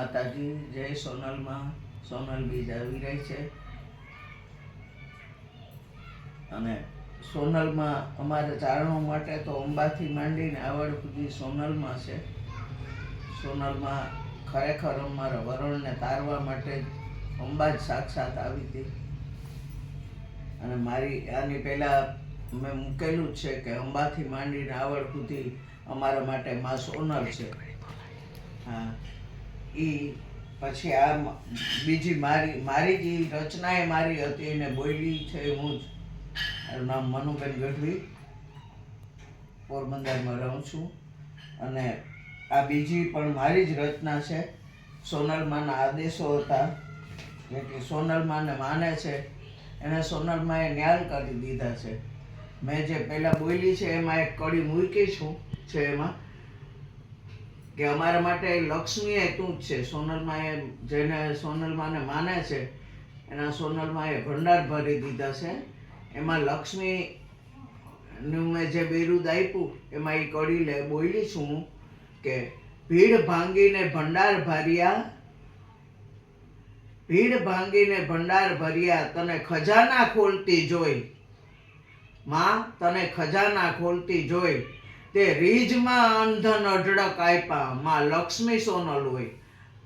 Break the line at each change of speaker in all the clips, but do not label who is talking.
માતાજી જય સોનલમાં, સોનલ બીજ આવી રહી છે. અને સોનલમાં અમારે ચારણો માટે તો અંબાથી માંડીને આવડ સુધી સોનલમાં છે. સોનલમાં ખરેખર અમારા વરણને તારવા માટે અંબા જ સાક્ષાત આવી હતી. અને મારી, આની પહેલાં મેં મૂકેલું જ છે કે અંબાથી માંડીને આવડ સુધી અમારા માટે માં સોનલ છે. હા. એ પછી આ બીજી મારી મારી જે રચના એ મારી હતી એને બોલી છે હું જ. મારું નામ મનુબેન ગઢવી. પોરબંદરમાં રહું છું. અને આ બીજી પણ મારી જ રચના છે. સોનલમાના આદેશો હતા. કે સોનલમાને માને છે. એને સોનલમાએ ન્યાલ કરી દીધા છે. મેં જે પહેલાં બોલી છે એમાં એક કડી મૂકી છું છે એમાં. કે અમારા માટે લક્ષ્મી એ તું જ છે. સોનલમાં એ જેને સોનલમાને માને છે, એના સોનલમાં એ ભંડાર ભરી દીધા છે. એમાં લક્ષ્મી નું મેં જે બિરુદ આપ્યું, એમાં એ કડી લે બોલી છું હું કે ભીડ ભાંગીને ભંડાર ભર્યા, ભીડ ભાંગીને ભંડાર ભર્યા, તને ખજાના ખોલતી જોઈ. માં, તને ખજાના ખોલતી જોઈ. તે રીજમાં અંધન અઢળક આપ્યા માં લક્ષ્મી સોનલ હોય.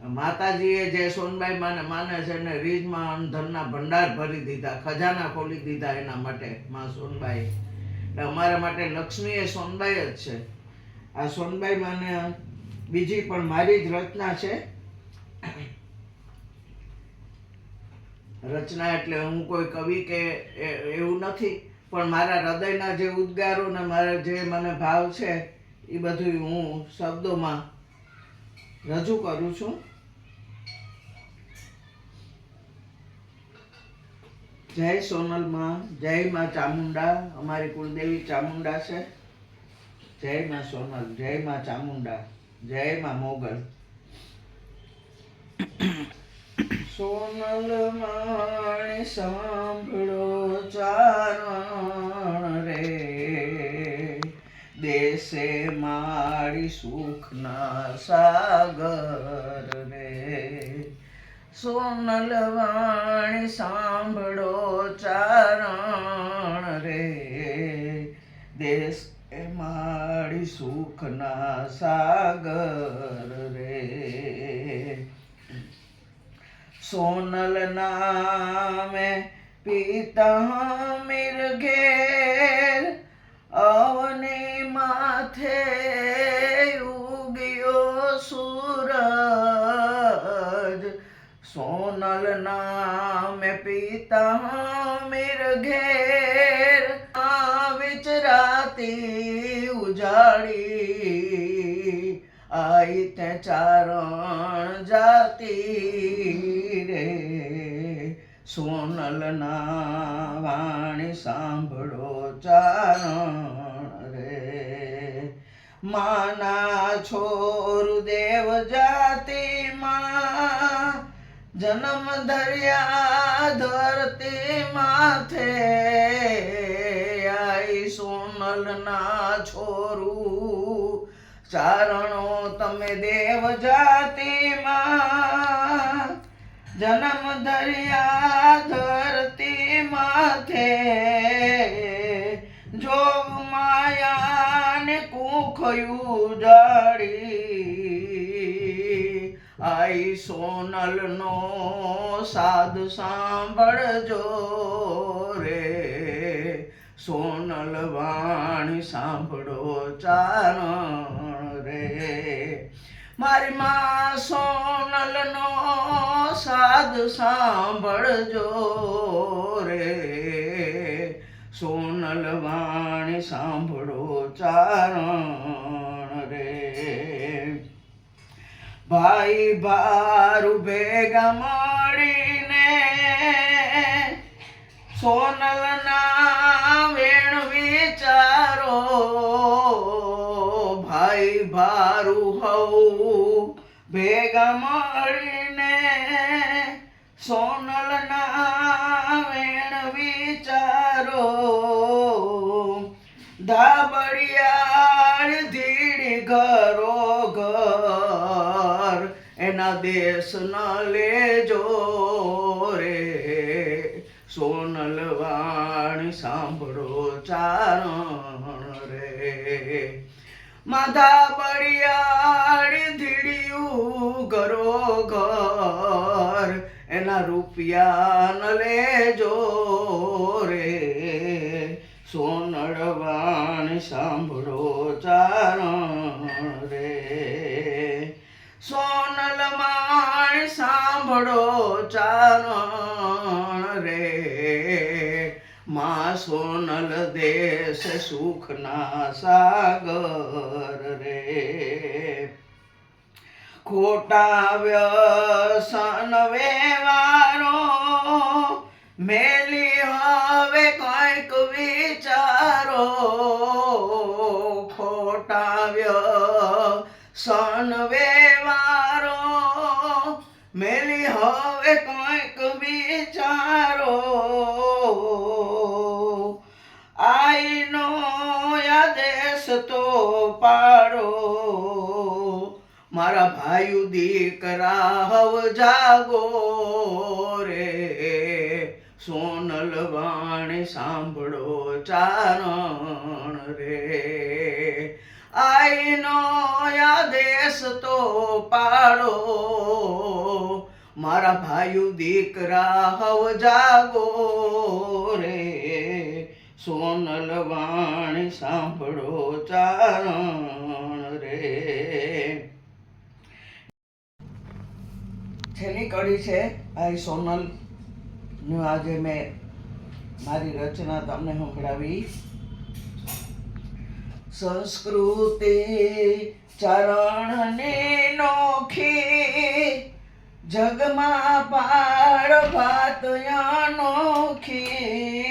માતાજીએ જે સોનબાઈ માને માને છે ને રીજમાં અંધનના ભંડાર ભરી દીધા, ખજાના ખોલી દીધા એના માટે, માં સોનબાઈ. એટલે અમારા માટે લક્ષ્મી એ સોનબાઈ જ છે. આ સોનબાઈ માને બીજી પણ મારી જ રચના છે. રચના એટલે હું કોઈ કવિ કે એવું નથી. પણ મારા હૃદયના જે ઉદ્ગારો ને મારા જે મને ભાવ છે, એ બધું હું શબ્દોમાં રજૂ કરું છું. જય સોનલમાં, જય માં ચામુંડા, અમારી કુળદેવી ચામુંડા છે. જય માં સોનલ, જય માં ચામુંડા, જય માં મોગલ. સોનલ માણી સાંભળો ચારણ રે. દેશે મારી સુખના સાગર રે. સોનલ વાણી સાંભળો ચારણ રે. દેશ મારી સુખના સાગર રે. સોનલ નામે પિતા મિર ઘેર અવની માથે ઉગ્યો સૂરજ સોનલ નામે પિતા મિર ઘેર આ વિચરાતી ઉજાડી આઈ તે ચારણ જાતિ રે સોનલ ના વાણી સાંભળો ચારણ રે. માના છોરુ દેવ જાતિ માં જન્મ ધર્યા ધરતી માથે આઈ સોનલ ના છોરું. ચારણો તમે દેવ જાતિમાં જન્મ દરિયા ધરતી માથે જોગ માયાને કુખયું જાડી, આઈ સોનલનો સાદ સાંભળજો રે. સોનલ વાણી સાંભળો ચારણ રે. મારી માં સોનલનો સાદ સાંભળજો રે. સોનલ વાણી સાંભળો ચારણ રે. ભાઈ ભારું ભેગા મળીને સોનલના વેણ વિચારો. ભાઈ ભારું હવું ભેગા મળીને સોનલના વેણ વિચારો. ધાબડિયાર ધીડી ઘરો ઘર, એના દેશ ન લેજો રે. સોનલ વાણી સાંભળો ચારણ રે માધા પડિયાળી ધીડિયું કરો ઘર એના રૂપિયા ન લેજો રે. સોનળવાણ સાંભળો ચારણ રે. સોનલ માણ સાંભળો ચારણ માં સોનલ દેશ સુખના સાગર રે. ખોટા વ્યસન વેવારો મેલી હવે કંઈક વિચારો. ખોટા વ્યસન વેવારો મેલી હવે કંઈક વિચારો. આદેશ તો પાડો. મારા ભાઈ દીકરા હવ જાગો રે. સોનલ વાણી સાંભળો ચારણ રે. આઈનો આદેશ તો પાડો. મારા ભાઈ દીકરા હવ જાગો રે. સોનલ વાણી સાંભળો ચારણ રે. છેલ્લી કડી છે આ સોનલનું આજે મેં મારી રચના તમને સંભળાવી. સંસ્કૃતિ ચરણને નોખી, જગમાં પાર ભાત અનોખી.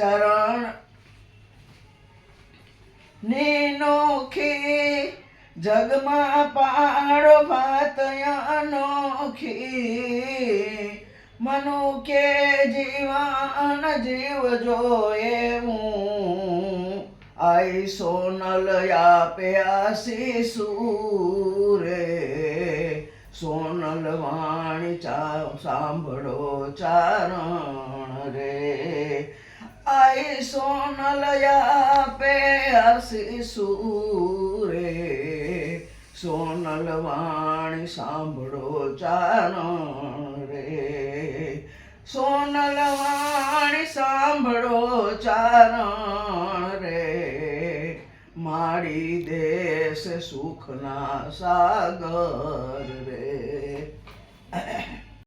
ચરણ નેનો ખે જગમાં પાડો ભાત અનોખી મનુકે જીવન જીવજો એવું આઈ સોનલ આપે આશીષુ રે સોનલ વાણી ચા સાંભળો ચારણ રે આઈ સોનલ આપે આશીષુ રે સોનલ વાણી સાંભળો ચારણ રે સોનલ વાણી સાંભળો ચારણ રે મારી દેશ સુખના સાગર રે